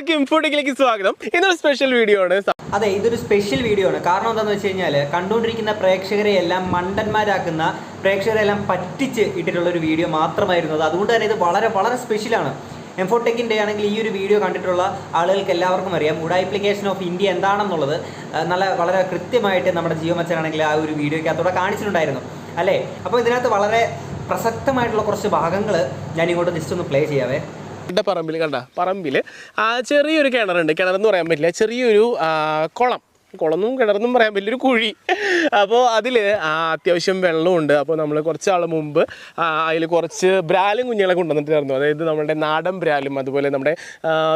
എല്ലാവർക്കും ഇൻഫോട്ടിക്കിലേക്ക് സ്വാഗതം. ഇന്നൊരു സ്പെഷ്യൽ വീഡിയോ ആണ്. അതെ ഇതൊരു സ്പെഷ്യൽ വീഡിയോ ആണ്. കാരണം എന്താണെന്ന് വെച്ച് കഴിഞ്ഞാൽ കണ്ടുകൊണ്ടിരിക്കുന്ന പ്രേക്ഷകരെ എല്ലാം മണ്ടന്മാരാക്കുന്ന പ്രേക്ഷകരെ എല്ലാം പറ്റിച്ച് ഇട്ടിട്ടുള്ള ഒരു വീഡിയോ മാത്രമായിരുന്നു അത്. അതുകൊണ്ട് തന്നെ ഇത് വളരെ വളരെ സ്പെഷ്യലാണ് എംഫോടെക്കിന്റെ ആണെങ്കിൽ ഈ ഒരു വീഡിയോ കണ്ടിട്ടുള്ള ആളുകൾക്ക് എല്ലാവർക്കും അറിയാം. ഉഡായിപ്ലിക്കേഷൻ ഓഫ് ഇന്ത്യ എന്താണെന്നുള്ളത് നല്ല വളരെ കൃത്യമായിട്ട് നമ്മുടെ ജിയോ മച്ചനാണെങ്കിൽ ആ ഒരു വീഡിയോയ്ക്കകത്തൂടെ കാണിച്ചിട്ടുണ്ടായിരുന്നു. അല്ലേ? അപ്പോൾ ഇതിനകത്ത് വളരെ പ്രസക്തമായിട്ടുള്ള കുറച്ച് ഭാഗങ്ങൾ ഞാൻ ഇങ്ങോട്ട് ജസ്റ്റ് ഒന്ന് പ്ലേ ചെയ്യാവേ. എന്റെ പറമ്പിൽ കണ്ട പറമ്പിൽ ചെറിയൊരു കിണറുണ്ട്. കിണറെന്ന് പറയാൻ പറ്റില്ല. ചെറിയൊരു കുളം. കുളമെന്നും കിണറെന്നും പറയാൻ പറ്റില്ല. ഒരു കുഴി. അപ്പോൾ അതിൽ അത്യാവശ്യം വെള്ളമുണ്ട് അപ്പോൾ നമ്മൾ കുറച്ച് ആൾ മുമ്പ് അതിൽ കുറച്ച് ബ്രാലും കുഞ്ഞുങ്ങളെ കൊണ്ടുവന്നിട്ടായിരുന്നു അതായത് നമ്മുടെ നാടൻ ബ്രാലും അതുപോലെ നമ്മുടെ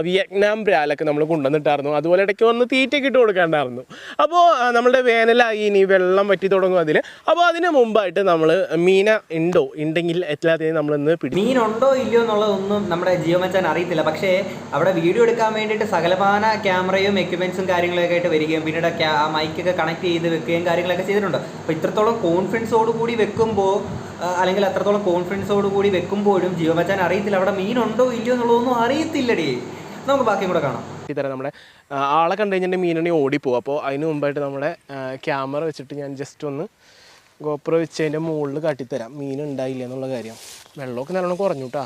വിയറ്റ്നാം ബ്രാലൊക്കെ നമ്മൾ കൊണ്ടുവന്നിട്ടായിരുന്നു അതുപോലെ ഇടയ്ക്ക് വന്ന് തീറ്റയ്ക്ക് ഇട്ട് കൊടുക്കാണ്ടായിരുന്നു. അപ്പോൾ നമ്മുടെ വേനലായി ഇനി വെള്ളം വറ്റി തുടങ്ങും അതിൽ അപ്പോൾ അതിന് മുമ്പായിട്ട് നമ്മൾ മീന ഉണ്ടോ? ഉണ്ടെങ്കിൽ എല്ലാത്തിനെയും നമ്മളിന്ന് പിടി മീനുണ്ടോ ഇല്ലയോ എന്നുള്ളതൊന്നും നമ്മുടെ ജിയോ മച്ചാൻ അറിയത്തില്ല. പക്ഷേ അവിടെ വീഡിയോ എടുക്കാൻ വേണ്ടിയിട്ട് സകലപാന ക്യാമറയും എക്യുപ്മെൻസും കാര്യങ്ങളൊക്കെ ആയിട്ട് വരികയും പിന്നീട് ആ മൈക്കൊക്കെ കണക്ട് ചെയ്ത് വെക്കുകയും കാര്യങ്ങളൊക്കെ ചെയ്തിട്ടുണ്ട്. അപ്പോൾ ഇത്രത്തോളം കോൺഫിഡൻസോട് കൂടി വെക്കുമ്പോൾ അല്ലെങ്കിൽ അത്രത്തോളം കോൺഫിഡൻസോട് കൂടി വെക്കുമ്പോഴും ജിയോ മച്ചാൻ അറിയത്തില്ല അവിടെ മീനുണ്ടോ ഇല്ലയോ എന്നുള്ളതൊന്നും അറിയത്തില്ലടി. നമുക്ക് ബാക്കിയും കൂടെ കാണാം. തരാം നമ്മുടെ ആളെ കണ്ടു കഴിഞ്ഞിട്ട് മീനണി ഓടിപ്പോവും. അപ്പോൾ അതിന് മുമ്പായിട്ട് നമ്മുടെ ക്യാമറ വെച്ചിട്ട് ഞാൻ ജസ്റ്റ് ഒന്ന് ഗോപ്ര വെച്ച് അതിന്റെ മുകളിൽ കാട്ടിത്തരാം. മീൻ ഉണ്ടായില്ല എന്നുള്ള കാര്യം. വെള്ളമൊക്കെ നല്ലോണം കുറഞ്ഞു കേട്ടാ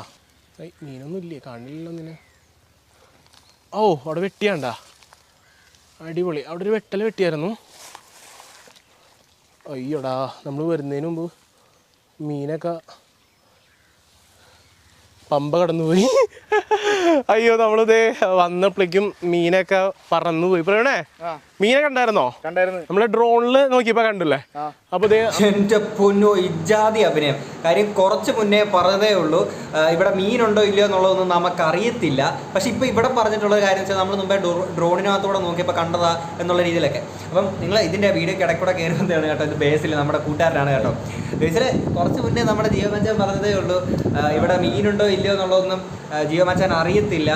മീനൊന്നും ഇല്ലേ? കാണില്ലല്ലോ നിന്നെ. ഓ അവിടെ വെട്ടിയാണ്ടാ. അടിപൊളി. അവിടെ ഒരു വെട്ടൽ വെട്ടിയായിരുന്നു. അയ്യോടാ നമ്മൾ വരുന്നതിന് മുമ്പ് മീനൊക്കെ പമ്പ കടന്നുപോയി. അയ്യോ നമ്മളിതേ വന്നപ്പോഴേക്കും മീനൊക്കെ പറന്നു പോയി പറയണേ മീനെ കണ്ടായിരുന്നോ? കണ്ടായിരുന്നു. നമ്മൾ ഡ്രോണിൽ നോക്കിയപ്പോ കണ്ടില്ലേ? അപ്പൊ എന്റെ പൊന്നു ഇജാതി അഭിനയം. കാര്യം കുറച്ച് മുന്നേ പറഞ്ഞതേ ഉള്ളൂ. ഇവിടെ മീനുണ്ടോ ഇല്ലയോ എന്നുള്ളതൊന്നും നമുക്ക് അറിയത്തില്ല പക്ഷെ ഇപ്പൊ ഇവിടെ പറഞ്ഞിട്ടുള്ള കാര്യം വെച്ചാൽ നമ്മൾ മുമ്പേ ഡ്രോ- ഡ്രോണിനകത്തൂടെ നോക്കിയപ്പോൾ കണ്ടതാ എന്നുള്ള രീതിയിലൊക്കെ. അപ്പം നിങ്ങൾ ഇതിന്റെ വീഡിയോ ഇടയ്ക്കൂടെ കയറുന്നതാണ് കേട്ടോ ഇത് ബേസിൽ നമ്മുടെ കൂട്ടുകാരനാണ് കേട്ടോ. ബേസിൽ കുറച്ച് മുന്നേ നമ്മുടെ ജീവമച്ചാൻ മച്ചാൻ പറഞ്ഞതേ ഉള്ളൂ ഇവിടെ മീനുണ്ടോ ഇല്ലയോ എന്നുള്ളതൊന്നും ജീവമച്ചാൻ ജിയോ മച്ചാൻ അറിയത്തില്ല.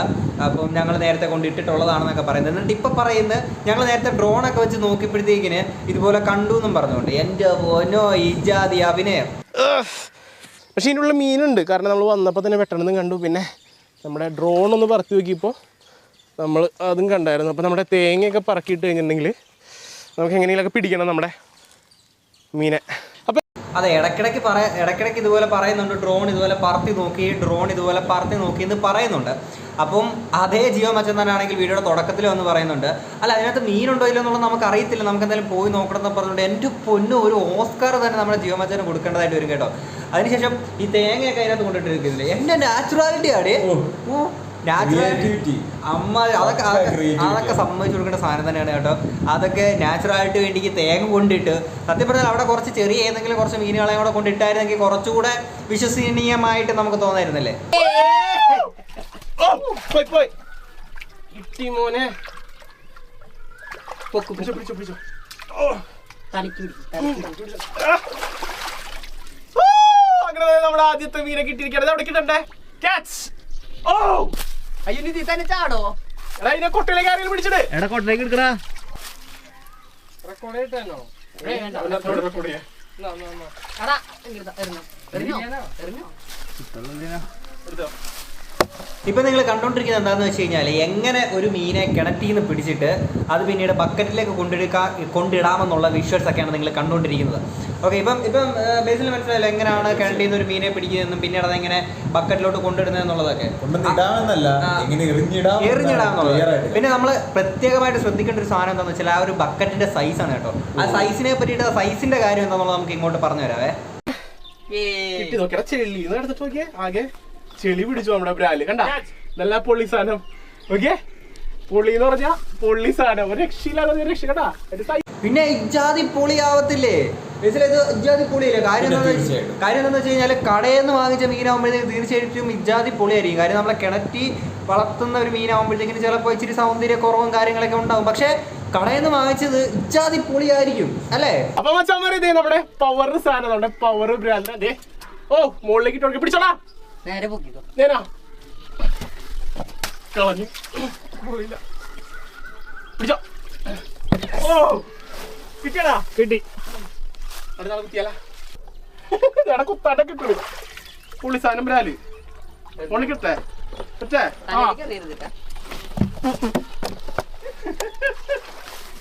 അപ്പം ഞങ്ങൾ നേരത്തെ കൊണ്ട് ഇട്ടിട്ടുള്ളതാണെന്നൊക്കെ പറയുന്നത്. എന്നിട്ട് ഇപ്പം പറയുന്നത് ഞങ്ങൾ നേരത്തെ ഡ്രോണൊക്കെ വെച്ച് നോക്കിയപ്പോഴത്തേക്കിന് ഇതുപോലെ കണ്ടു എന്നും പറഞ്ഞുകൊണ്ട് എന്റെ ഓനോ ഇജാതി അഭിനയം. പക്ഷേ ഇതിനുള്ള മീനുണ്ട്. കാരണം നമ്മൾ വന്നപ്പോൾ തന്നെ വെട്ടണമെന്നും കണ്ടു. പിന്നെ നമ്മുടെ ഡ്രോൺ ഒന്ന് പറത്തി നോക്കിയപ്പോൾ നമ്മൾ അതും കണ്ടായിരുന്നു. അപ്പോൾ നമ്മുടെ തേങ്ങയൊക്കെ പറക്കിയിട്ട് കഴിഞ്ഞിട്ടുണ്ടെങ്കിൽ നമുക്ക് എങ്ങനെയെങ്കിലുമൊക്കെ പിടിക്കണം നമ്മുടെ മീനെ. അപ്പോൾ അതെ ഇടയ്ക്കിടയ്ക്ക് പറ ഇടയ്ക്കിടയ്ക്ക് ഇതുപോലെ പറയുന്നുണ്ട്. ഡ്രോൺ ഇതുപോലെ പറത്തി നോക്കി ഡ്രോൺ ഇതുപോലെ പറത്തി നോക്കി എന്ന് പറയുന്നുണ്ട്. അപ്പം അതേ ജിയോ മച്ചന്താനാണെങ്കിൽ തന്നെ ആണെങ്കിൽ വീഡിയോയുടെ തുടക്കത്തിൽ വന്ന് പറയുന്നുണ്ട്. അല്ല അതിനകത്ത് മീനുണ്ടോ ഇല്ല എന്നുള്ളത് നമുക്ക് അറിയത്തില്ല നമുക്ക് എന്തായാലും പോയി നോക്കണം എന്ന് പറഞ്ഞുകൊണ്ട് എന്റെ പൊന്നു ഒരു ഓസ്കാർ തന്നെ നമ്മുടെ ജിയോ മച്ചന് കൊടുക്കേണ്ടതായിട്ട് വരും കേട്ടോ. അതിനുശേഷം ഈ തേങ്ങയൊക്കെ അതിനകത്ത് കൊണ്ടിട്ടിരിക്കുന്നില്ലേ? എന്റെ നാച്ചുറാലിറ്റി ആടേ നാച്ചുറാലിറ്റി. Creativity. അമ്മ അതൊക്കെ അതൊക്കെ സമ്മതിച്ചു കൊടുക്കേണ്ട സാധനം തന്നെയാണ് കേട്ടോ. അതൊക്കെ നാച്ചുറാലിറ്റി വേണ്ടിക്ക് തേങ്ങ കൊണ്ടിട്ട് സത്യം പറഞ്ഞാൽ അവിടെ കുറച്ച് ചെറിയ ഏതെങ്കിലും കുറച്ച് മീനുകളെ കൂടെ കൊണ്ടിട്ടായിരുന്നെങ്കിൽ കുറച്ചുകൂടെ വിശ്വസനീയമായിട്ട് നമുക്ക് തോന്നായിരുന്നല്ലേ? പോയി പോയി. കിട്ടി മോനെ. പിടിച്ചോ, പിടിച്ചോ, പിടിച്ചോ. ഓ. ഓ, അങ്ങനെ നമ്മുടെ ആദ്യത്തെ മീനെ കിട്ടിയിരിക്കുകയാണ്. അവിടെ കിട്ടണ്ടേ? ക്യാച്ച് ഓ. അയ്യോ നീ തന്നെ ചാടോ? എടാ ഇതിനെ കൊട്ടയിലേക്ക് ആരെങ്കിലും പിടിച്ചിട്ട് എടാ കൊട്ടലേക്ക് എടുക്കടാ. റെക്കോർഡ് ചെയ്തിട്ടാണോ. റെക്കോർഡ് ചെയ്യാം. എടാ എറിഞ്ഞോ? എറിഞ്ഞോ? എടുത്തോ. ഇപ്പൊ നിങ്ങൾ കണ്ടുകൊണ്ടിരിക്കുന്നത് എന്താണെന്ന് വെച്ച് കഴിഞ്ഞാൽ എങ്ങനെ ഒരു മീനെ കിണറ്റിൽ നിന്ന് പിടിച്ചിട്ട് അത് പിന്നീട് ബക്കറ്റിലേക്ക് കൊണ്ടെടുക്കാ കൊണ്ടിടാമെന്നുള്ള വിഷ്വൽസ് ഒക്കെയാണ് നിങ്ങൾ കണ്ടുകൊണ്ടിരിക്കുന്നത് ഓക്കെ ഇപ്പം ഇപ്പം ബേസിൽ മനസ്സിലായാലും എങ്ങനെയാണ് കിണറ്റിൽ നിന്ന് ഒരു മീനെ പിടിക്കുന്നതെന്നും പിന്നീട് അതെങ്ങനെ ബക്കറ്റിലോട്ട് കൊണ്ടിടുന്നതെന്നുള്ളതൊക്കെ. എറിഞ്ഞിടാമെന്നുള്ളത്. പിന്നെ നമ്മൾ പ്രത്യേകമായിട്ട് ശ്രദ്ധിക്കേണ്ട ഒരു സാധനം എന്താണെന്ന് വെച്ചാൽ ആ ഒരു ബക്കറ്റിന്റെ സൈസ് ആണ് കേട്ടോ. ആ സൈസിനെ പറ്റിയിട്ട് ആ സൈസിന്റെ കാര്യം എന്താണെന്നുള്ളത് നമുക്ക് ഇങ്ങോട്ട് പറഞ്ഞു തരാവേ. കിട്ടി നോക്കിയാ ചെളി ഇത് എടുത്തിട്ട് നോക്കിയേ ആകെ. ചെളി പിടിച്ചു നമ്മുടെ ബ്രാൽ കണ്ട? നല്ല പൊള്ളി സാധനം. ഓക്കെ പൊള്ളി എന്ന് പറഞ്ഞാ പൊള്ളി സാധനം. ഒരു രക്ഷയില്ലാതെ രക്ഷ. കണ്ടാ? പിന്നെ ഇജാതി പൊളിയാവത്തില്ലേ ഇത് ഇജാതി പൊളിയല്ലേ? കാര്യം. കാര്യം എന്താണെന്ന് വെച്ച് കഴിഞ്ഞാൽ കടയിൽ നിന്ന് വാങ്ങിച്ച മീനാകുമ്പോഴത്തേക്ക് തീർച്ചയായിട്ടും ഇജാതി പൊളിയായിരിക്കും. കാര്യം നമ്മളെ കിണറ്റി വളർത്തുന്ന ഒരു മീനാകുമ്പോഴത്തേക്കിന് ചിലപ്പോൾ ഇച്ചിരി സൗന്ദര്യ കുറവും കാര്യങ്ങളൊക്കെ ഉണ്ടാവും. പക്ഷേ കടയിൽ നിന്ന് വാങ്ങിച്ചത് ഇജാതി പൊളിയായിരിക്കും. അല്ലേ? അപ്പൊ നമ്മുടെ പവർ സാധനം. നമ്മുടെ പവർ ബ്രാൻഡ് അതെ ഓ മുകളിലേക്ക് പിടിച്ചോടാ നേരെ പൊക്കിക്കോ. നേരാ. കളഞ്ഞു. പോയില്ല. പിടിച്ചോ. ഓ കിട്ടിയടാ. കിട്ടി. അടുത്ത കുത്തിയാല. എടാ കുത്താട്ട കിട്ടുള്ളൂ പുള്ളി സാധനം ബ്രാൽ ഓണി കിട്ടേ? കിട്ടേ. ആ തലയിലേക്ക് എറിയരുത് കേട്ടാ എടാ, വെറുതെ തപ്പി കിട്ടും കേട്ടാ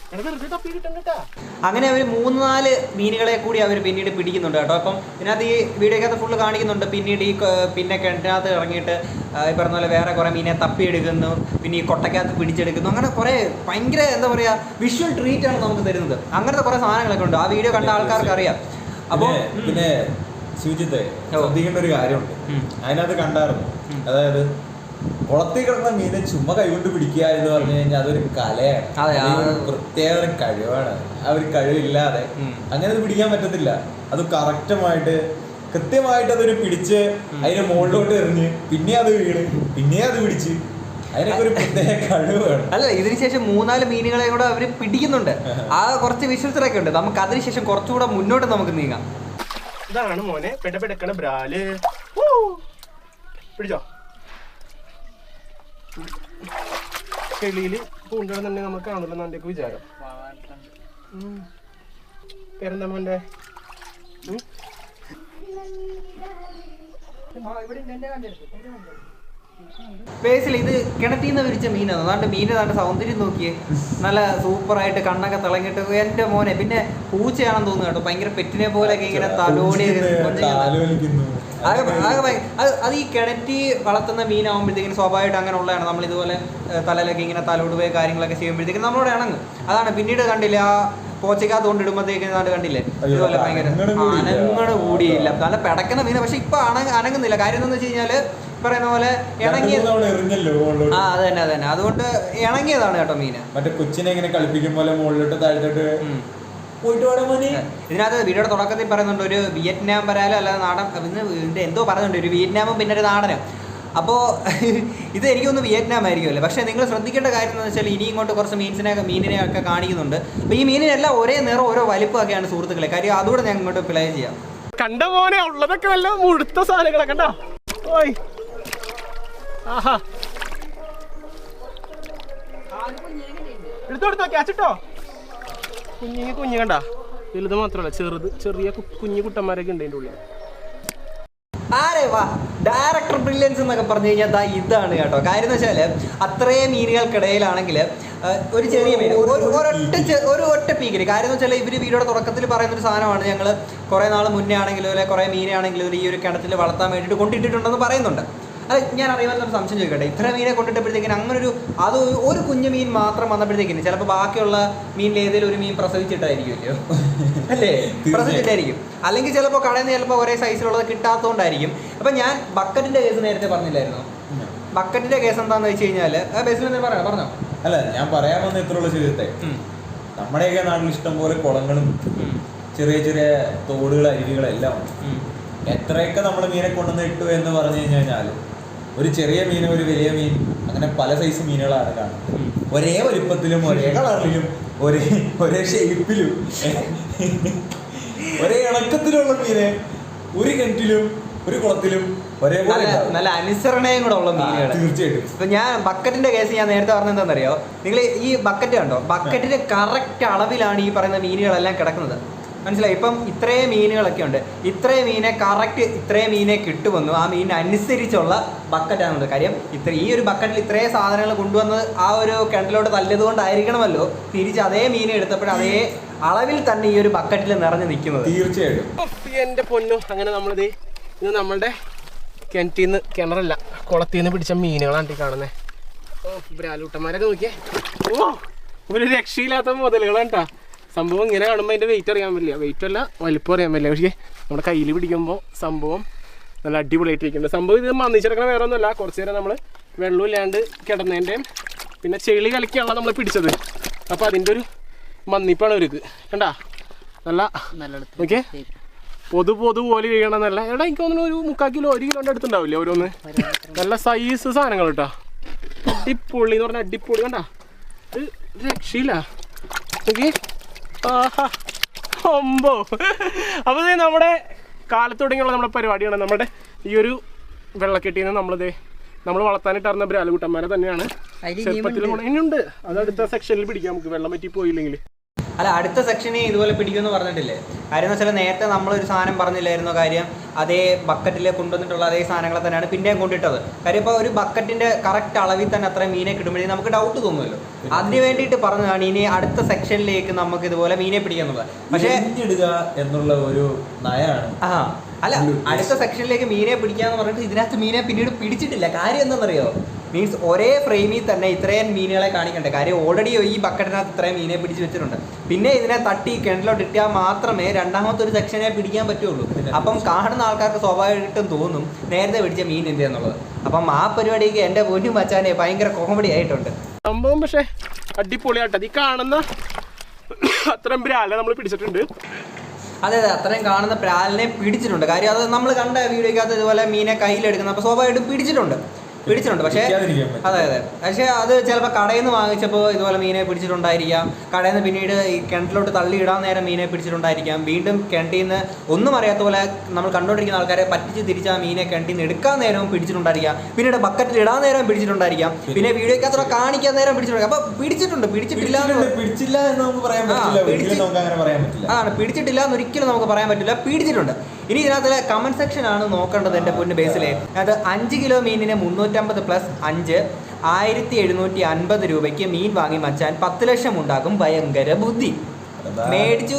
അങ്ങനെ അവർ മൂന്ന് നാല് മീനുകളെ കൂടി അവർ പിന്നീട് പിടിക്കുന്നുണ്ട് കേട്ടോ. അപ്പം ഇതിനകത്ത് ഈ വീഡിയോക്കകത്ത് ഫുള്ള് കാണിക്കുന്നുണ്ട്. പിന്നീട് ഈ പിന്നെ കിണറ്റിനകത്ത് ഇറങ്ങിയിട്ട് ഈ പറഞ്ഞ പോലെ വേറെ കുറേ മീനെ തപ്പിയെടുക്കുന്നു. പിന്നെ ഈ കൊട്ടയ്ക്കകത്ത് പിടിച്ചെടുക്കുന്നു. അങ്ങനെ കുറേ ഭയങ്കര എന്താ പറയുക വിഷ്വൽ ട്രീറ്റ് ആണ് നമുക്ക് തരുന്നത്. അങ്ങനത്തെ കുറേ സാധനങ്ങളൊക്കെ ഉണ്ട്. ആ വീഡിയോ കണ്ട ആൾക്കാർക്ക് അറിയാം അപ്പോൾ പിന്നെ- ശുചിത്തെ ശ്രദ്ധിക്കേണ്ട ഒരു കാര്യമുണ്ട്. അതിനകത്ത് കണ്ടായിരുന്നു. അതായത് കുളത്തിൽ കിടന്ന മീനെ ചുമ്മാ കൈകൊണ്ട് പിടിക്കുക എന്ന് പറഞ്ഞു കഴിഞ്ഞാൽ അതൊരു കലയാണ്. അതെ, ആ- അതൊരു പ്രത്യേക ഒരു കഴിവാണ്. ആ ഒരു കഴിവില്ലാതെ അങ്ങനെ അത് പിടിക്കാൻ പറ്റത്തില്ല. അത് കറക്റ്റുമായിട്ട് കൃത്യമായിട്ട് അതൊരു പിടിച്ച് അതിന്റെ മുകളിലോട്ട് എറിഞ്ഞ് പിന്നെ അത് വീണ് പിന്നെ അത് പിടിച്ച്. അതിനൊക്കെ ഒരു പ്രത്യേക കഴിവ് വേണം അല്ല ഇതിനുശേഷം മൂന്നാൽ മീനുകളെ കൂടെ അവർ പിടിക്കുന്നുണ്ട്. ആ കുറച്ച് വിശ്വസിലൊക്കെ ഉണ്ട്. നമുക്ക് അതിനുശേഷം കുറച്ചുകൂടെ മുന്നോട്ട് നമുക്ക് നീങ്ങാം. ഇതാണ് മോനെ പെട പെടക്കണ ബ്രാൽ. പിടിച്ചോ? ചെളിയിൽ പൂണ്ടെന്നുണ്ടെങ്കിൽ നമ്മൾ കാണില്ല എന്റെ വിചാരം. ഉം. പേരെന്താ മോന്റെ? ഉം? ബേസിൽ ഇത് കിണറ്റിൽ നിന്ന് വിരിച്ച മീനാണ്. അതാണ്ട് മീനെ നല്ല സൗന്ദര്യം നോക്കിയേ. നല്ല സൂപ്പറായിട്ട് കണ്ണൊക്കെ തിളങ്ങിട്ട് എന്റെ മോനെ. പിന്നെ പൂച്ചയാണെന്ന് തോന്നുന്നു കേട്ടോ. ഭയങ്കര പെറ്റിനെ പോലെയൊക്കെ ഇങ്ങനെ തലോടി അത് ഈ കിണറ്റി വളർത്തുന്ന മീനാകുമ്പോഴത്തേക്കും സ്വാഭാവികമായിട്ട് അങ്ങനെ ഉള്ളതാണ് നമ്മൾ ഇതുപോലെ തലയിലൊക്കെ ഇങ്ങനെ തലോടുവേ കാര്യങ്ങളൊക്കെ ചെയ്യുമ്പോഴത്തേക്കും നമ്മളോട് ഇണങ്ങും അതാണ് പിന്നീട് കണ്ടില്ല ആ പോച്ചയ്ക്കകത്ത് കൊണ്ടിടുമ്പോഴത്തേക്കും അത് കണ്ടില്ലേ? ഇതുപോലെ ഭയങ്കര അനങ്ങണ് കൂടിയില്ല. നല്ല പിടക്കുന്ന മീന. പക്ഷെ ഇപ്പൊ അണ അനങ്ങുന്നില്ല. കാര്യം എന്താണെന്ന് വെച്ച് കഴിഞ്ഞാൽ പറയുന്ന പോലെ ഇണങ്ങിയ ആ അത് തന്നെ അത് തന്നെ. അതുകൊണ്ട് ഇണങ്ങിയതാണ് കേട്ടോ മീന്. മറ്റേ കൊച്ചിനെ ഇങ്ങനെ കളിപ്പിക്കും പോലെ മുകളിലോട്ട് താഴ്ത്തോട്ട്. പോയിട്ട് വേണം മോനെ. ഇതിനകത്ത് വീഡിയോയുടെ തുടക്കത്തിൽ പറയുന്നുണ്ട് ഒരു വിയറ്റ്നാം പറയാലോ അല്ലാതെ നാടൻ ഇതിന്റെ എന്തോ പറയുന്നുണ്ട് ഒരു വിയറ്റ്നാമും പിന്നെ ഒരു നാടനും. അപ്പോൾ ഇത് എനിക്കൊന്ന് വിയറ്റ്നാം ആയിരിക്കുമല്ലോ? പക്ഷേ നിങ്ങൾ ശ്രദ്ധിക്കേണ്ട കാര്യം എന്ന് വെച്ചാൽ ഇനി ഇങ്ങോട്ട് കുറച്ച് മീൻസിനെ മീനിനെ ഒക്കെ കാണിക്കുന്നുണ്ട്. അപ്പോൾ ഈ മീനിനെല്ലാം ഒരേ നിറം ഓരോ വലിപ്പമൊക്കെയാണ് സുഹൃത്തുക്കളെ. കാര്യം അതുകൂടെ ഞാൻ ഇങ്ങോട്ട് പ്ലേ ചെയ്യാം. കണ്ട മോനെ ഉള്ളതൊക്കെ നല്ല മുഴുത്ത സാധനങ്ങളാ കണ്ടോ? ഓയ്. ആഹാ. എടുത്തോ എടുത്തോ? ക്യാച്ചിട്ടോ കുഞ്ഞിങ്ങി കുഞ്ഞു കണ്ട? വലുത് മാത്രമല്ല ചെറുത് ചെറിയ കുഞ്ഞു കുട്ടന്മാരൊക്കെ ഉണ്ട് അതിന്റെ ഉള്ളിൽ ആരെ വാ? ഡയറക്ടർ ബ്രില്യൻസ് എന്നൊക്കെ പറഞ്ഞു കഴിഞ്ഞാൽ ദാ ഇതാണ് കേട്ടോ. കാര്യം എന്ന് വെച്ചാൽ അത്രയും മീനുകൾക്കിടയിലാണെങ്കിൽ ഒരു ചെറിയ മീൻ ഒരു ഒരൊറ്റ ഒരു ഒറ്റ പീക്കിന് കാര്യം എന്ന് വെച്ചാൽ ഇവർ വീഡിയോയുടെ തുടക്കത്തിൽ പറയുന്ന ഒരു സാധനമാണ് ഞങ്ങൾ കുറേ നാൾ മുന്നേ ആണെങ്കിലും അല്ലെങ്കിൽ കുറേ മീനാണെങ്കിലും ഈ ഒരു കിണറ്റിൽ വളർത്താൻ വേണ്ടിയിട്ട് കൊണ്ടിട്ടിട്ടുണ്ടെന്ന് പറയുന്നുണ്ട്. അത് ഞാൻ അറിയാവുന്ന ഒരു സംശയം ചോദിക്കട്ടെ? ഇത്ര മീനെ കൊണ്ടിട്ടപ്പോഴത്തേക്കിന് അങ്ങനെ ഒരു അത് ഒരു- കുഞ്ഞു മീൻ മാത്രം വന്നപ്പോഴത്തേക്കിന് ചിലപ്പോൾ ബാക്കിയുള്ള മീനിൽ ഏതെങ്കിലും ഒരു മീൻ പ്രസവിച്ചിട്ടായിരിക്കുമല്ലോ. അല്ലേ? പ്രസവിച്ചിട്ടായിരിക്കും. അല്ലെങ്കിൽ ചിലപ്പോൾ കടയിൽ നിന്ന് ചിലപ്പോൾ ഒരേ സൈസിലുള്ളത് കിട്ടാത്തതുകൊണ്ടായിരിക്കും അപ്പം ഞാൻ ബക്കറ്റിന്റെ കേസ് നേരത്തെ പറഞ്ഞില്ലായിരുന്നു? ബക്കറ്റിന്റെ കേസ് എന്താണെന്ന് വെച്ച് കഴിഞ്ഞാൽ ബേസിൽ നിന്ന് പറയാം പറഞ്ഞോ. അല്ല ഞാൻ പറയാൻ വന്ന ഇത്രയുള്ള ഉം. നമ്മുടെയൊക്കെ നാട്ടിൽ ഇഷ്ടം പോലെ കുളങ്ങളും ചെറിയ ചെറിയ തോടുകൾ അരുവികളെല്ലാം ഉണ്ട്. എത്രയൊക്കെ നമ്മൾ മീനെ കൊണ്ടുവന്ന് ഇട്ടു എന്ന് പറഞ്ഞു കഴിഞ്ഞു കഴിഞ്ഞാൽ ഒരു ചെറിയ മീനും ഒരു വലിയ മീൻ അങ്ങനെ പല സൈസ് മീനുകളാണ് കാണുന്നത്. ഒരേ വലിപ്പത്തിലും ഒരേ കളറിലും ഒരേ ഒരേ ഷേപ്പിലും ഒരേ ഇണക്കത്തിലുള്ള മീനെ ഒരു കിണറ്റിലും ഒരു കുളത്തിലും ഒരേപോലെ നല്ല അനുസരണയും കൂടെ ഉള്ള മീനുകൾ തീർച്ചയായിട്ടും. ഇപ്പൊ ഞാൻ ബക്കറ്റിന്റെ കേസ് ഞാൻ നേരത്തെ പറഞ്ഞ എന്താണെന്നറിയോ നിങ്ങൾ ഈ ബക്കറ്റ് കണ്ടോ? ബക്കറ്റിന്റെ കറക്റ്റ് അളവിലാണ് ഈ പറയുന്ന മീനുകളെല്ലാം കിടക്കുന്നത്. മനസ്സിലായി? ഇപ്പം ഇത്രയും മീനുകളൊക്കെ ഉണ്ട്. ഇത്രയും മീനെ കറക്റ്റ് ഇത്രയും മീനെ കിട്ടുമെന്നും ആ മീൻ അനുസരിച്ചുള്ള ബക്കറ്റാണുള്ളത് കാര്യം. ഇത്ര ഈ ഒരു ബക്കറ്റിൽ ഇത്രയും സാധനങ്ങൾ കൊണ്ടുവന്നത് ആ ഒരു കിണറ്റിലോട്ട് തല്ലിയത് കൊണ്ടായിരിക്കണമല്ലോ തിരിച്ച് അതേ മീൻ എടുത്തപ്പോൾ അതേ അളവിൽ തന്നെ ഈ ഒരു ബക്കറ്റിൽ നിറഞ്ഞു നിൽക്കുന്നത്. തീർച്ചയായിട്ടും. എന്റെ പൊന്നു അങ്ങനെ നമ്മളിത് ഇത് നമ്മളുടെ കിണറ്റിൽ നിന്ന് കിണറല്ല കുളത്തിൽ നിന്ന് പിടിച്ച മീനുകളാണ് ഈ കാണുന്നത് ഓ ബ്രാലൂട്ടന്മാരൊക്കെ നോക്കിയേ. ഓ ഒരു രക്ഷയില്ലാത്ത മുതലുകളാണ് കേട്ടോ. സംഭവം ഇങ്ങനെ കാണുമ്പോൾ അതിന്റെ വെയിറ്റ് അറിയാൻ പറ്റില്ല. വെയിറ്റ് അല്ല വലിപ്പം അറിയാൻ പറ്റില്ല. പക്ഷേ നമ്മുടെ കയ്യിൽ പിടിക്കുമ്പോൾ സംഭവം നല്ല അടിപൊളിയായിട്ട് ഇരിക്കുന്നുണ്ട് സംഭവം ഇത് മന്നിച്ചെടുക്കണ വേറെ ഒന്നുമല്ല. കുറച്ച് നേരം നമ്മൾ വെള്ളമില്ലാണ്ട് കിടന്നതിന്റെയും പിന്നെ ചെളി കളിക്കാനുള്ള നമ്മൾ പിടിച്ചത്. അപ്പോൾ അതിന്റെ ഒരു മന്നിപ്പാണ് ഒരു കണ്ടാ? നല്ല ഓക്കെ? പൊതു പൊതു പോലെ വീഴണം എന്നല്ല. എടാ എനിക്ക് തോന്നുന്നു ഒരു മുക്കാൽ കിലോ ഒരു കിലോന്റെ അടുത്തുണ്ടാവില്ലേ ഓരോന്ന്? നല്ല സൈസ് സാധനങ്ങൾ കേട്ടോ. അടിപൊളി എന്ന് പറഞ്ഞാൽ അടിപൊളി. കണ്ടാ? ഇത് രക്ഷയില്ല. ഓക്കെ? ഒമ്പോ അപ്പോൾ ഇത് നമ്മുടെ കാലത്ത് തുടങ്ങിയുള്ള നമ്മുടെ പരിപാടിയാണ് നമ്മുടെ ഈ ഒരു വെള്ളക്കെട്ടിയിൽ നിന്ന് നമ്മളിത് നമ്മൾ വളർത്താനിട്ടിരുന്ന ബ്രാലുകുട്ടന്മാരെ തന്നെയാണ്. ചെറുപ്പത്തിൽ ഇനിയുണ്ട്. അത് അടുത്ത സെക്ഷനിൽ പിടിക്കാം. നമുക്ക് വെള്ളം പറ്റി പോയില്ലെങ്കിൽ അല്ല അടുത്ത സെക്ഷനിൽ ഇതുപോലെ പിടിക്കുമെന്ന് പറഞ്ഞിട്ടില്ലേ? കാര്യം എന്ന് വെച്ചാൽ നേരത്തെ നമ്മളൊരു സാധനം പറഞ്ഞില്ലായിരുന്നോ കാര്യം? അതേ ബക്കറ്റിൽ കൊണ്ടുവന്നിട്ടുള്ള അതേ സാധനങ്ങളെ തന്നെയാണ് പിന്നെയും കൊണ്ടിട്ടത്. കാര്യം ഇപ്പോൾ ഒരു ബക്കറ്റിന്റെ കറക്റ്റ് അളവിൽ തന്നെ അത്രയും മീനെ കിട്ടുമ്പോഴേ നമുക്ക് ഡൗട്ട് തോന്നുമല്ലോ. അതിന് വേണ്ടിയിട്ട് പറഞ്ഞതാണ് ഇനി അടുത്ത സെക്ഷനിലേക്ക് നമുക്ക് ഇതുപോലെ മീനെ പിടിക്കാന്നുള്ളത് പക്ഷേ ഇടുക എന്നുള്ള ഒരു നയാണ് ആ അല്ല അടുത്ത സെക്ഷനിലേക്ക് മീനെ പിടിക്കാന്ന് പറഞ്ഞിട്ട് ഇതിനകത്ത് മീനെ പിന്നീട് പിടിച്ചിട്ടില്ല. കാര്യം എന്താണെന്നറിയോ? മീൻസ് ഒരേ ഫ്രെയിമിൽ തന്നെ ഇത്രയും മീനുകളെ കാണിക്കണ്ടേ. കാര്യം ഓൾറെഡി ഈ ബക്കറ്റിനകത്ത് ഇത്രയും മീനെ പിടിച്ച് വെച്ചിട്ടുണ്ട്. പിന്നെ ഇതിനെ തട്ടി കിണറ്റിലോട്ട് ഇട്ടാൽ മാത്രമേ രണ്ടാമത്തെ ഒരു സെക്ഷനെ പിടിക്കാൻ പറ്റുള്ളൂ. അപ്പം കാണുന്ന ആൾക്കാർക്ക് സ്വാഭാവികമായിട്ടും തോന്നും നേരത്തെ പിടിച്ച മീൻ എന്ത് എന്നുള്ളത്. അപ്പം ആ പരിപാടിക്ക് എന്റെ പൊന്നും മച്ചാനെ ഭയങ്കര കോമഡി ആയിട്ടുണ്ട്. സംഭവം പക്ഷേ അടിപൊളിയാട്ടത് ഈ കാണുന്ന അത്രയും പ്രാലെ നമ്മൾ പിടിച്ചിട്ടുണ്ട്. അതെ അതെ അത്രയും കാണുന്ന പ്രാലിനെ പിടിച്ചിട്ടുണ്ട്. കാര്യം അത് നമ്മൾ കണ്ട വീഡിയോക്കകത്ത് ഇതുപോലെ മീനെ കയ്യിലെടുക്കുന്ന അപ്പോൾ സ്വാഭാവികമായിട്ടും പിടിച്ചിട്ടുണ്ട്. പിടിച്ചിട്ടുണ്ട്. പക്ഷേ അതെ അതെ. പക്ഷേ അത് ചിലപ്പോൾ കടയിൽ നിന്ന് വാങ്ങിച്ചപ്പോൾ ഇതുപോലെ മീനെ പിടിച്ചിട്ടുണ്ടായിരിക്കാം. കടയിൽ നിന്ന് പിന്നീട് ഈ കിണറ്റിലോട്ട് തള്ളി ഇടാൻ നേരം മീനെ പിടിച്ചിട്ടുണ്ടായിരിക്കാം. വീണ്ടും കിണറ്റിൽ നിന്ന് ഒന്നും അറിയാത്ത പോലെ നമ്മൾ കണ്ടുകൊണ്ടിരിക്കുന്ന ആൾക്കാരെ പറ്റിച്ച് തിരിച്ച് ആ മീനെ കിണറ്റിൽ നിന്ന് എടുക്കാൻ നേരവും പിടിച്ചിട്ടുണ്ടായിരിക്കാം. പിന്നീട് ബക്കറ്റിൽ ഇടാൻ നേരം പിടിച്ചിട്ടുണ്ടായിരിക്കാം. പിന്നെ വീഡിയോക്കകത്തോടെ കാണിക്കാൻ നേരം പിടിച്ചിട്ടുണ്ട് അപ്പോൾ പിടിച്ചിട്ടുണ്ട് പിടിച്ചിട്ടില്ല എന്ന് പിടിച്ചില്ല എന്ന് നമുക്ക് പറയാൻ പറ്റില്ല. പിടിച്ചിട്ടില്ല എന്ന് ഒരിക്കലും നമുക്ക് പറയാൻ പറ്റില്ല. പിടിച്ചിട്ടുണ്ട്. ഇനി ഇതിനകത്തുള്ള കമന്റ് സെക്ഷൻ ആണ് നോക്കേണ്ടത് എന്റെ പൊന്ന് ബേസിലെ. അത് അഞ്ച് കിലോ മീനിന് മുന്നൂറ്റമ്പത് പ്ലസ് അഞ്ച് ആയിരത്തി എഴുന്നൂറ്റി അൻപത് രൂപയ്ക്ക് മീൻ വാങ്ങി മച്ചാൻ പത്ത് ലക്ഷം ഉണ്ടാക്കും ഭയങ്കര ബുദ്ധി. മേടിച്ചു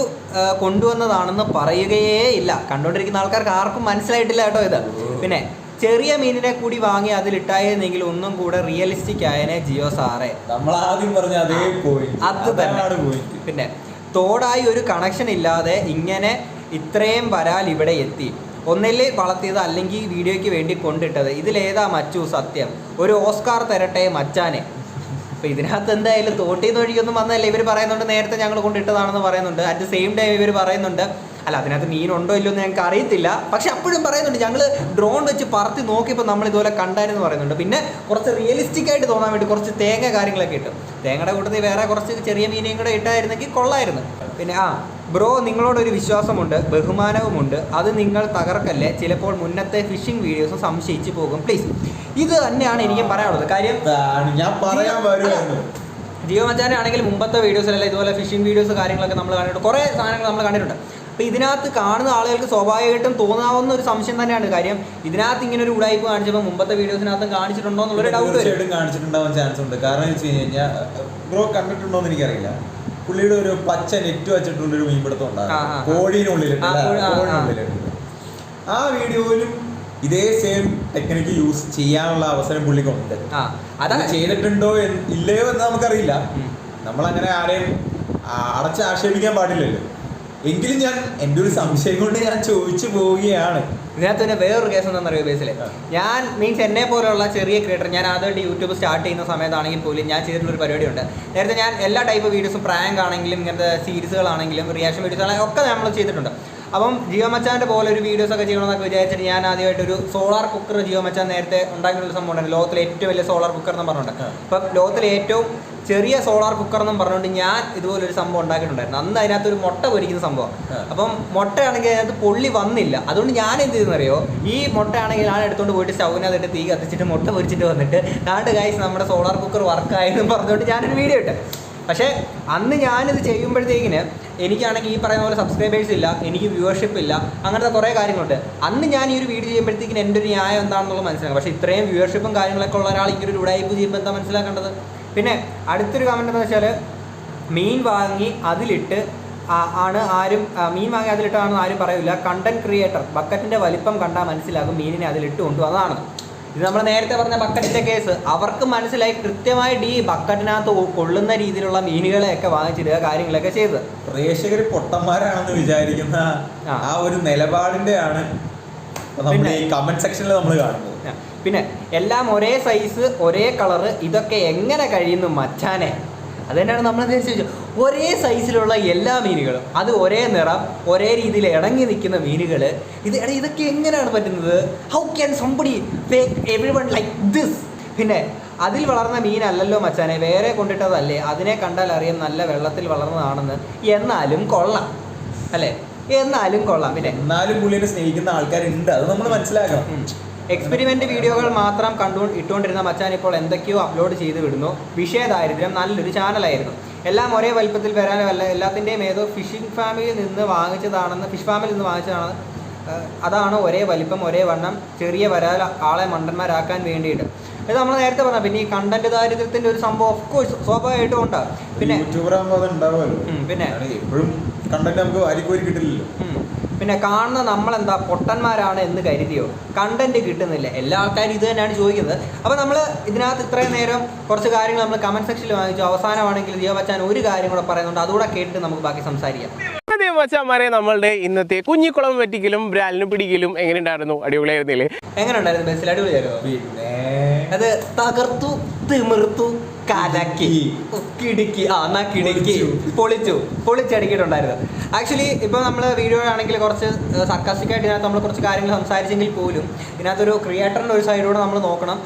കൊണ്ടുവന്നതാണെന്ന് പറയുകയേ ഇല്ല. കണ്ടുകൊണ്ടിരിക്കുന്ന ആൾക്കാർക്ക് ആർക്കും മനസ്സിലായിട്ടില്ല കേട്ടോ ഇത്. പിന്നെ ചെറിയ മീനിനെ കൂടി വാങ്ങി അതിലിട്ടായിരുന്നെങ്കിൽ ഒന്നും കൂടെ റിയലിസ്റ്റിക് ആയനെ ജിയോ സാറേ. നമ്മൾ ആദ്യം പറഞ്ഞ അതേ പോയിന്റ് അത് തന്നെ. പിന്നെ തോടായി ഒരു കണക്ഷൻ ഇല്ലാതെ ഇങ്ങനെ ഇത്രയും വരാൽ ഇവിടെ എത്തി. ഒന്നിൽ വളർത്തിയത് അല്ലെങ്കിൽ വീഡിയോയ്ക്ക് വേണ്ടി കൊണ്ടിട്ടത്. ഇതിലേതാ മച്ചു സത്യം? ഒരു ഓസ്കാർ തരട്ടെ മച്ചാനെ. അപ്പോൾ ഇതിനകത്ത് എന്തായാലും തോട്ടിൽ നിന്ന് വന്നതല്ല? ഇവർ പറയുന്നുണ്ട് നേരത്തെ ഞങ്ങൾ കൊണ്ടിട്ടതാണെന്ന് പറയുന്നുണ്ട്. അറ്റ് സെയിം ടൈം ഇവർ പറയുന്നുണ്ട് അല്ല അതിനകത്ത് മീനുണ്ടോ ഇല്ലയോ എന്ന് ഞങ്ങൾക്ക് അറിയത്തില്ല. പക്ഷെ അപ്പോഴും പറയുന്നുണ്ട് ഞങ്ങൾ ഡ്രോൺ വെച്ച് പറത്തി നോക്കിയപ്പോൾ നമ്മൾ ഇതുപോലെ കണ്ടായിരുന്നു പറയുന്നുണ്ട്. പിന്നെ കുറച്ച് റിയലിസ്റ്റിക് ആയിട്ട് തോന്നാൻ വേണ്ടി കുറച്ച് തേങ്ങ കാര്യങ്ങളൊക്കെ ഇട്ടു. തേങ്ങയുടെ കൂട്ടത്തിൽ വേറെ കുറച്ച് ചെറിയ മീനെയും കൂടെ ഇട്ടായിരുന്നെങ്കിൽ കൊള്ളായിരുന്നു. പിന്നെ ആ ബ്രോ നിങ്ങളോടൊരു വിശ്വാസമുണ്ട് ബഹുമാനവുമുണ്ട്. അത് നിങ്ങൾ തകർക്കല്ലേ? ചിലപ്പോൾ മുന്നത്തെ ഫിഷിംഗ് വീഡിയോസ് സംശയിച്ചു പോകും. പ്ലീസ് ഇത് തന്നെയാണ് എനിക്ക് പറയാനുള്ളത്. കാര്യം ഞാൻ പറയാൻ ജിയോ മച്ചാനെ ആണെങ്കിൽ മുമ്പത്തെ വീഡിയോസിലല്ല ഇതുപോലെ ഫിഷിംഗ് വീഡിയോസ് കാര്യങ്ങളൊക്കെ നമ്മൾ കണ്ടിട്ടുണ്ട്. കുറേ സാധനങ്ങൾ നമ്മൾ കണ്ടിട്ടുണ്ട്. അപ്പോൾ ഇതിനകത്ത് കാണുന്ന ആളുകൾക്ക് സ്വാഭാവികമായിട്ടും തോന്നാവുന്ന ഒരു സംശയം തന്നെയാണ്. കാര്യം ഇതിനകത്ത് ഇങ്ങനെ ഒരു ഉടായ്പ കാണിച്ചപ്പോൾ മുമ്പത്തെ വീഡിയോസിനകത്തും കാണിച്ചിട്ടുണ്ടോ എന്നുള്ളൊരു ഡൗട്ട് തീർച്ചയായിട്ടും കാണിച്ചിട്ടുണ്ടാവാൻ ചാൻസ് ഉണ്ട്. കാരണം എന്ന് വെച്ച് കഴിഞ്ഞാൽ ബ്രോ കണ്ടിട്ടുണ്ടോ എന്ന് എനിക്കറിയില്ല. പുള്ളിയുടെ ഒരു പച്ച നെറ്റ് വെച്ചിട്ടുള്ള ഒരു മീൻപിടുത്തം. ഉണ്ടാകും കോഴീനുള്ളിലുണ്ട് ആ, വീഡിയോയിലും ഇതേ സെയിം ടെക്നിക്ക് യൂസ് ചെയ്യാനുള്ള അവസരം പുള്ളിക്കുണ്ട്. അത് ചെയ്തിട്ടുണ്ടോ ഇല്ലയോ എന്ന് നമുക്കറിയില്ല. നമ്മൾ അങ്ങനെ ആരെയും അടച്ച് ആക്ഷേപിക്കാൻ പാടില്ലല്ലോ. എങ്കിലും ഞാൻ എന്റെ ഒരു സംശയം കൊണ്ട് ഞാൻ ചോദിച്ചു പോവുകയാണ്. ഇതിനകത്ത് തന്നെ വേറൊരു കേസ് എന്താണെന്നറിയോ ബേസിൽ ആ. ഞാൻ മീൻസ് എന്നെ പോലെയുള്ള ചെറിയ ക്രിയേറ്റർ ഞാൻ ആദ്യമായിട്ട് യൂട്യൂബ് സ്റ്റാർട്ട് ചെയ്യുന്ന സമയത്താണെങ്കിൽ പോലും ഞാൻ ചെയ്തിട്ടുള്ള ഒരു പരിപാടിയുണ്ട്. നേരത്തെ ഞാൻ എല്ലാ ടൈപ്പ് വീഡിയോസും പ്രാങ്ക് ആണെങ്കിലും ഇങ്ങനത്തെ സീരീസുകളാണെങ്കിലും റിയാക്ഷൻ വീഡിയോസ് ഒക്കെ നമ്മൾ ചെയ്തിട്ടുണ്ട്. അപ്പം ജിയോ മച്ചാന്റെ പോലെ ഒരു വീഡിയോസ് ഒക്കെ ചെയ്യണമെന്നൊക്കെ വിചാരിച്ചിട്ട് ഞാൻ ആദ്യമായിട്ട് ഒരു സോളാർ കുക്കർ ജിയോ മച്ചാൻ നേരത്തെ ഉണ്ടാക്കിയിട്ടുള്ള സംഭവം ഉണ്ടായിരുന്നു. ലോകത്തിലെ ഏറ്റവും വലിയ സോളാർ കുക്കർ എന്ന് പറഞ്ഞിട്ടുണ്ട്. അപ്പം ലോകത്തിലെ ഏറ്റവും ചെറിയ സോളാർ കുക്കർ എന്നും പറഞ്ഞുകൊണ്ട് ഞാൻ ഇതുപോലെ ഒരു സംഭവം ഉണ്ടാക്കിയിട്ടുണ്ടായിരുന്നു. അന്ന് അതിനകത്ത് ഒരു മുട്ട പൊരിക്കുന്ന സംഭവം. അപ്പം മുട്ടയാണെങ്കിൽ അതിനകത്ത് പൊള്ളി വന്നില്ല. അതുകൊണ്ട് ഞാൻ എന്ത് ചെയ്യുന്നറിയോ ഈ മുട്ടയാണെങ്കിൽ ഞാൻ എടുത്തുകൊണ്ട് പോയിട്ട് സ്റ്റൗവിനകത്തിട്ട് തീ കത്തിച്ചിട്ട് മുട്ട പൊരിച്ചിട്ട് വന്നിട്ട് നാട് ഗൈസ് നമ്മുടെ സോളാർ കുക്കർ വർക്കായെന്നും പറഞ്ഞുകൊണ്ട് ഞാനൊരു വീഡിയോ ഇട്ട്. പക്ഷേ അന്ന് ഞാനിത് ചെയ്യുമ്പോഴത്തേക്കിന് എനിക്കാണെങ്കിൽ ഈ പറയുന്ന പോലെ സബ്സ്ക്രൈബേഴ്സ് ഇല്ല എനിക്ക് വ്യൂവർഷിപ്പ് ഇല്ല അങ്ങനത്തെ കുറേ കാര്യങ്ങളുണ്ട്. അന്ന് ഞാൻ ഈ ഒരു വീഡിയോ ചെയ്യുമ്പോഴത്തേക്കിന് എന്റെ ഒരു ന്യായം എന്താണെന്നുള്ളത് മനസ്സിലാക്കും പക്ഷേ ഇത്രയും വ്യൂവർഷിപ്പും കാര്യങ്ങളൊക്കെ ഉള്ള ഒരാൾ ഇങ്ങനെ ഒരു ഉടായ്പ് ചെയ്യുമ്പോൾ എന്താ മനസ്സിലാക്കേണ്ടത്? പിന്നെ അടുത്തൊരു കമന്റ് എന്ന് വെച്ചാൽ മീൻ വാങ്ങി അതിലിട്ട് ആണ് ആരും മീൻ വാങ്ങി അതിലിട്ടാണെന്ന് ആരും പറയില്ല കണ്ടന്റ് ക്രിയേറ്റർ ബക്കറ്റിന്റെ വലിപ്പം കണ്ടാൽ മനസ്സിലാകും മീനിനെ അതിലിട്ട് കൊണ്ടു അതാണ്. ഇത് നമ്മൾ നേരത്തെ പറഞ്ഞ ബക്കറ്റിന്റെ കേസ് അവർക്ക് മനസ്സിലായി കൃത്യമായിട്ട് ഈ ബക്കറ്റിനകത്ത് കൊള്ളുന്ന രീതിയിലുള്ള മീനുകളെയൊക്കെ വാങ്ങിച്ചിടുക കാര്യങ്ങളൊക്കെ ചെയ്തത്. പ്രേക്ഷകർ പൊട്ടന്മാരാണെന്ന് വിചാരിക്കുന്ന ആ. ഒരു നിലപാടിന്റെ ഈ കമന്റ് സെക്ഷനിൽ നമ്മൾ കാണുന്നത്. പിന്നെ എല്ലാം ഒരേ സൈസ് ഒരേ കളറ് ഇതൊക്കെ എങ്ങനെ കഴിയുന്നു മച്ചാനെ? അത് തന്നെയാണ് നമ്മൾ ചോദിച്ചത് ഒരേ സൈസിലുള്ള എല്ലാ മീനുകളും അത് ഒരേ നിറം ഒരേ രീതിയിൽ ഇണങ്ങി നിൽക്കുന്ന മീനുകൾ ഇത് എടാ ഇതൊക്കെ എങ്ങനെയാണ് പറ്റുന്നത്? How can somebody everyone like this പിന്നെ അതിൽ വളർന്ന മീനല്ലല്ലോ മച്ചാനെ വേറെ കൊണ്ടിട്ടതല്ലേ? അതിനെ കണ്ടാൽ അറിയാം നല്ല വെള്ളത്തിൽ വളർന്നതാണെന്ന്. എന്നാലും കൊള്ളാം അല്ലേ? എന്നാലും കൊള്ളാം പിന്നെ എന്നാലും പുള്ളിനെ സ്നേഹിക്കുന്ന ആൾക്കാരുണ്ട്. അത് നമ്മൾ മനസ്സിലാക്കണം. എക്സ്പെരിമെന്റ് വീഡിയോകൾ മാത്രം കണ്ടു ഇട്ടുകൊണ്ടിരുന്ന മച്ചാൻ ഇപ്പോൾ എന്തൊക്കെയോ അപ്ലോഡ് ചെയ്ത് വിടുന്നു. വിഷയ ദാരിദ്ര്യം നല്ലൊരു ചാനലായിരുന്നു. എല്ലാം ഒരേ വലിപ്പത്തിൽ വരാനല്ല അല്ല എല്ലാത്തിന്റെയും ഏതോ ഫിഷിംഗ് ഫാമിലിയിൽ നിന്ന് വാങ്ങിച്ചതാണെന്ന് ഫിഷ് ഫാമിൽ നിന്ന് വാങ്ങിച്ചതാണ് അതാണ് ഒരേ വലിപ്പം ഒരേ വണ്ണം ചെറിയ വരാൽ ആളെ മണ്ടന്മാരാക്കാൻ വേണ്ടിയിട്ട്. ഇത് നമ്മൾ നേരത്തെ പറഞ്ഞ പിന്നെ ഈ കണ്ടന്റ് ദാരിദ്ര്യത്തിന്റെ ഒരു സംഭവം ഓഫ് കോഴ്സ് സ്വാഭാവികമായിട്ടും ഉണ്ടാകും പിന്നെ പിന്നെ? എപ്പോഴും കണ്ടന്റ് നമുക്ക് വാരിക്കോരി കിട്ടില്ലല്ലോ പിന്നെ കാണുന്ന നമ്മളെന്താ പൊട്ടന്മാരാണ് എന്ന് കരുതിയോ? കണ്ടന്റ് കിട്ടുന്നില്ല. എല്ലാ ആൾക്കാരും ഇത് തന്നെയാണ് ചോദിക്കുന്നത്. അപ്പോൾ നമ്മൾ ഇതിനകത്ത് ഇത്രയും നേരം കുറച്ച് കാര്യങ്ങൾ നമ്മൾ കമന്റ് സെക്ഷനിൽ വാങ്ങിച്ചു. അവസാനമാണെങ്കിൽ ജിയോ ബച്ചാൻ ഒരു കാര്യം കൂടെ പറയുന്നുണ്ട്. അതുകൂടെ കേട്ട് നമുക്ക് ബാക്കി സംസാരിക്കാം. മച്ചാമാരെ നമ്മളുടെ ഇന്നത്തെ കുഞ്ഞിക്കുളം വെട്ടിക്കലും ബ്രാലിന് പിടിക്കലും എങ്ങനെ ഉണ്ടായിരുന്നു? അടിപൊളിയായിരുന്നില്ലേ? എങ്ങനെ ഉണ്ടായിരുന്നു ബസ്സിൽ? അടിപൊളിയായിരുന്നു? അത് തകർത്തു തിമിർത്തു. കലക്കി കിടുക്കി ആ എന്നാ കിടുക്കി? പൊളിച്ചു. പൊളിച്ചടുക്കിയിട്ടുണ്ടായിരുന്നു ആക്ച്വലി ഇപ്പോൾ നമ്മൾ വീഡിയോ ആണെങ്കിൽ കുറച്ച് സർക്കാസ്റ്റിക് ആയിട്ട് ഇതിനകത്ത് നമ്മൾ കുറച്ച് കാര്യങ്ങൾ സംസാരിച്ചെങ്കിൽ പോലും ഇതിനകത്തൊരു ക്രിയേറ്ററിന്റെ ഒരു സൈഡിലൂടെ നമ്മൾ നോക്കണം.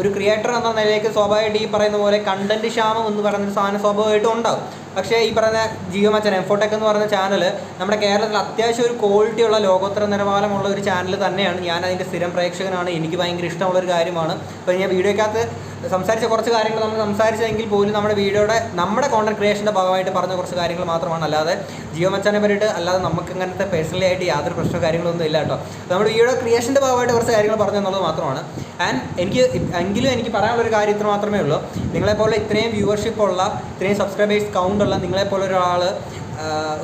ഒരു ക്രിയേറ്റർ എന്ന നിലയിലേക്ക് സ്വാഭാവികമായിട്ട് ഈ പറയുന്ന പോലെ കണ്ടന്റ് ക്ഷാമം എന്ന് പറയുന്ന സാധനം സ്വാഭാവികമായിട്ടും ഉണ്ടാവും. പക്ഷേ ഈ പറയുന്ന ജിയോ മച്ചൻ എംഫോടെക് എന്ന് പറയുന്ന ചാനൽ നമ്മുടെ കേരളത്തിൽ അത്യാവശ്യം ഒരു ക്വാളിറ്റി ഉള്ള ലോകോത്തര നിലവാരമുള്ള ഒരു ചാനൽ തന്നെയാണ്. ഞാൻ അതിന്റെ സ്ഥിരം പ്രേക്ഷകനാണ്. എനിക്ക് ഭയങ്കര ഇഷ്ടമുള്ള ഒരു കാര്യമാണ്. അപ്പോൾ ഞാൻ വീഡിയോക്കകത്ത് സംസാരിച്ച കുറച്ച് കാര്യങ്ങൾ നമ്മൾ സംസാരിച്ചെങ്കിൽ പോലും നമ്മുടെ വീഡിയോയുടെ നമ്മുടെ കോണ്ടന്റ് ക്രിയേഷന്റെ ഭാഗമായിട്ട് പറഞ്ഞ കുറച്ച് കാര്യങ്ങൾ മാത്രമാണ്. അല്ലാതെ ജിയോ മച്ചാനെ പറ്റിയിട്ട് അല്ലാതെ നമുക്ക് അങ്ങനത്തെ പേഴ്സണലി ആയിട്ട് യാതൊരു പ്രശ്നമോ കാര്യങ്ങളൊന്നും ഇല്ല കേട്ടോ. നമ്മുടെ വീഡിയോ ക്രിയേഷന്റെ ഭാഗമായിട്ട് കുറച്ച് കാര്യങ്ങൾ പറഞ്ഞു എന്നുള്ളത് മാത്രമാണ്. ആൻഡ് എനിക്ക് എങ്കിലും എനിക്ക് പറയാനുള്ള ഒരു കാര്യം ഇത്ര മാത്രമേ ഉള്ളൂ. നിങ്ങളെപ്പോലെ ഇത്രയും വ്യൂവർഷിപ്പ് ഉള്ള ഇത്രയും സബ്സ്ക്രൈബേഴ്സ് കൗണ്ട് ഉള്ള നിങ്ങളെപ്പോലെ ഒരാൾ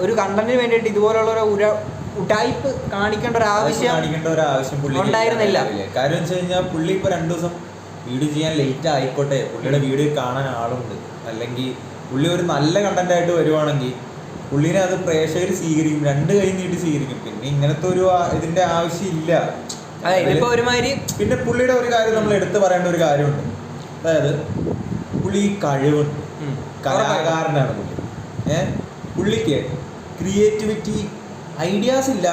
ഒരു കണ്ടന്റിന് വേണ്ടിയിട്ട് ഇതുപോലുള്ള ഒരു ടൈപ്പ് കാണിക്കേണ്ട ഒരു ആവശ്യം കാണിക്കേണ്ട ഒരു ആവശ്യം പുള്ളി ഉണ്ടായിരുന്നില്ല. കാര്യം വെച്ച് കഴിഞ്ഞാൽ പുള്ളി ഇപ്പൊ രണ്ടു ദിവസം വീഡിയോ ചെയ്യാൻ ലേറ്റ് ആയിക്കോട്ടെ. പുള്ളിയുടെ വീഡിയോ കാണാൻ ആളുണ്ട്. അല്ലെങ്കിൽ പുള്ളി ഒരു നല്ല കണ്ടന്റ് ആയിട്ട് വരുവാണെങ്കിൽ പുള്ളിനെ അത് പ്രേക്ഷകർ സ്വീകരിക്കും. രണ്ട് കൈ നീട്ടി സ്വീകരിക്കും. പിന്നെ ഇങ്ങനത്തെ ഒരു ഇതിന്റെ ആവശ്യമില്ല. ഒരുമാതിരി പിന്നെ പുള്ളിയുടെ ഒരു കാര്യം നമ്മൾ എടുത്തു പറയേണ്ട ഒരു കാര്യമുണ്ട്. അതായത് പുള്ളി കഴിവുണ്ട് കലാകാരനാണ് പുള്ളി. ഏ? പുള്ളിക്ക് ക്രിയേറ്റിവിറ്റി ഐഡിയാസ് ഇല്ല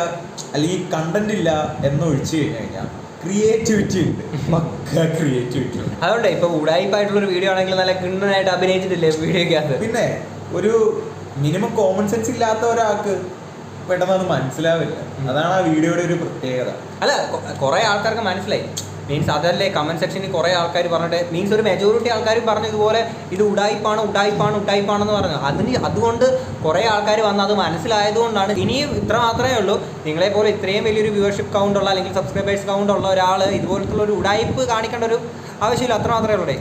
അല്ലെങ്കിൽ കണ്ടന്റ് ഇല്ല എന്നൊഴിച്ചു കഴിഞ്ഞു കഴിഞ്ഞാൽ ക്രിയേറ്റിവിറ്റി ഉണ്ട്. പക്ക ക്രിയേറ്റിവിറ്റി ഉണ്ട്. അതുകൊണ്ട് ഇപ്പൊ ഉടായിപ്പായിട്ടുള്ള ഒരു വീഡിയോ ആണെങ്കിൽ നല്ല കിണ്ണനായിട്ട് അഭിനയിച്ചിട്ടില്ലേ വീഡിയോക്കകത്ത്? പിന്നെ ഒരു മിനിമം കോമൺ സെൻസ് ഇല്ലാത്ത ഒരാൾക്ക് പെട്ടെന്ന് അത് മനസ്സിലാവില്ല. അതാണ് ആ വീഡിയോയുടെ ഒരു പ്രത്യേകത. അല്ല കുറെ ആൾക്കാർക്ക് മനസ്സിലായി. മീൻസ് അതല്ലേ കമന്റ് സെക്ഷനിൽ കുറേ ആൾക്കാർ പറഞ്ഞിട്ട് മീൻസ് ഒരു മെജോറിറ്റി ആൾക്കാരും പറഞ്ഞു ഇതുപോലെ ഇത് ഉടായിപ്പാണ് ഉടായിപ്പാണ് ഉടായിപ്പാണെന്ന് പറഞ്ഞു. അതിന് അതുകൊണ്ട് കുറേ ആൾക്കാർ വന്ന് അത് മനസ്സിലായതുകൊണ്ടാണ് ഇനിയും ഇത്ര മാത്രമേ ഉള്ളൂ. നിങ്ങളെ പോലെ ഇത്രയും വലിയൊരു വ്യൂവർഷിപ്പ് കൗണ്ട് ഉള്ള അല്ലെങ്കിൽ സബ്സ്ക്രൈബേഴ്സ് കൗണ്ട് ഉള്ള ഒരാൾ ഇതുപോലത്തുള്ള ഒരു ഉടായിപ്പ് കാണിക്കേണ്ട ഒരു ആവശ്യമില്ല. അത്ര മാത്രമേ ഉള്ളൂ.